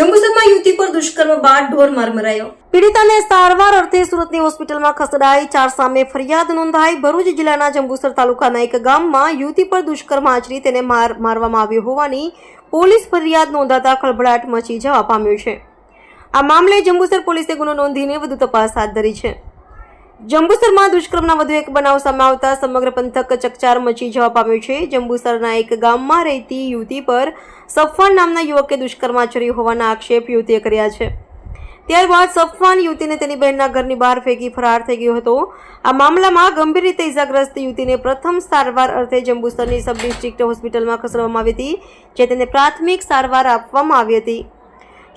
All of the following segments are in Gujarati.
યુવતી પર દુષ્કર્મ બાદ ઢોર માર મરાયો. પીડિતાને સારવાર અર્થે સુરતની હોસ્પિટલમાં ખસેડાઈ ચાર સામે ફરિયાદ નોંધાઈ ભરૂચ જિલ્લાના જંબુસર તાલુકાના એક ગામમાં યુવતી પર દુષ્કર્મ આચરી તેને માર મારવામાં આવ્યો હોવાની પોલીસ ફરિયાદ નોંધાતા ખળભળાટ મચી જવા પામ્યો છે. આ મામલે જંબુસર પોલીસે ગુનો નોંધીને વધુ તપાસ હાથ ધરી છે. જંબુસરમાં દુષ્કર્મના વધુ એક બનાવ સામે આવતા સમગ્ર પંથક ચકચાર મચી જવા પામ્યું છે. જંબુસરના એક ગામમાં રહેતી યુવતી પર સફવાન નામના યુવકે દુષ્કર્મ આચર્યું હોવાના આક્ષેપ યુવતીએ કર્યા છે. ત્યારબાદ સફવાન યુવતીને તેની બહેનના ઘરની બહાર ફેંકી ફરાર થઈ ગયો હતો. આ મામલામાં ગંભીર રીતે ઇજાગ્રસ્ત યુવતીને પ્રથમ સારવાર અર્થે જંબુસરની સબ ડિસ્ટ્રિક્ટ હોસ્પિટલમાં ખસેડવામાં આવી હતી, જે તેને પ્રાથમિક સારવાર આપવામાં આવી હતી.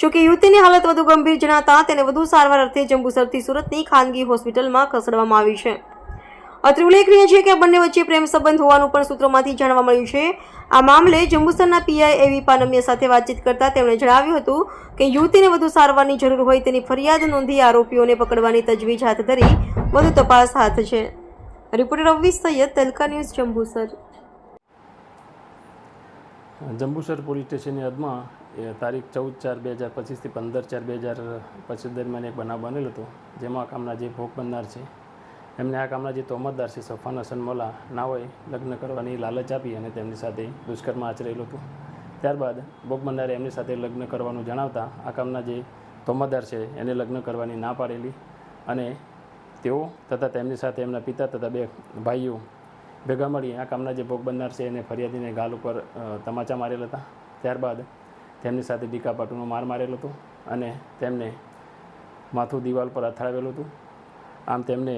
જોકે યુવતીની હાલત વધુ ગંભીર જણાતા તેને વધુ સારવાર અર્થે જંબુસરથી સુરતની ખાનગી હોસ્પિટલમાં ખસેડવામાં આવી છે. અત્રે ઉલ્લેખનીય છે કે બંને વચ્ચે પ્રેમ સંબંધ હોવાનું પણ સૂત્રોમાંથી જાણવા મળ્યું છે. આ મામલે જંબુસરના પીઆઈ એવી પાનમિયા સાથે વાતચીત કરતા તેમણે જણાવ્યું હતું કે યુવતીને વધુ સારવારની જરૂર હોય તેની ફરિયાદ નોંધી આરોપીઓને પકડવાની તજવીજ હાથ ધરી વધુ તપાસ હાથ છે. રિપોર્ટર રવિ સૈયદ તલકા ન્યૂઝ જંબુસર. જંબુસર પોલીસ સ્ટેશનની હદમાં તારીખ ચૌદ ચાર બે હજાર પચીસથી પંદર ચાર બે હજાર પચીસ દરમિયાન એક બનાવ બનેલો હતો, જેમાં આ કામના જે ભોગ બનનાર છે, એમને આ કામના જે તોમતદાર છે સફાન હસન મોલા, ના હોય, લગ્ન કરવાની લાલચ આપી અને તેમની સાથે દુષ્કર્મ આચરેલું હતું. ત્યારબાદ ભોગ બનનારે એમની સાથે લગ્ન કરવાનું જણાવતા આ કામના જે તોમતદાર છે, એને લગ્ન કરવાની ના પાડેલી અને તેઓ તથા તેમની સાથે એમના પિતા તથા બે ભાઈઓ ભેગા મળી આ કામના જે ભોગ બનનાર છે એને ફરિયાદીને ગાલ ઉપર તમાચા મારેલા હતા. ત્યારબાદ તેમની સાથે ડીકાપાટુનો માર મારેલો હતો અને તેમને માથું દિવાલ પર અથડાવેલું હતું. આમ તેમને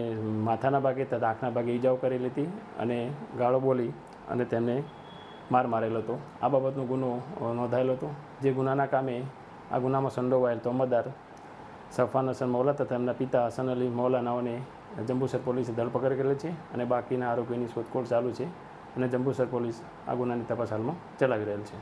માથાના ભાગે તથા આંખના ભાગે ઈજાઓ કરેલી હતી અને ગાળો બોલી અને તેમને માર મારેલો હતો. આ બાબતનો ગુનો નોંધાયેલો હતો. જે ગુનાના કામે આ ગુનામાં સંડોવાયેલ તોમતદાર સફાન હસન મૌલા તથા એમના પિતા હસન અલી મૌલા નાઓને જંબુસર પોલીસે ધરપકડ કરેલી છે અને બાકીના આરોપીની શોધખોળ ચાલુ છે અને જંબુસર પોલીસ આ ગુનાની તપાસ હાલમાં ચલાવી રહેલ છે.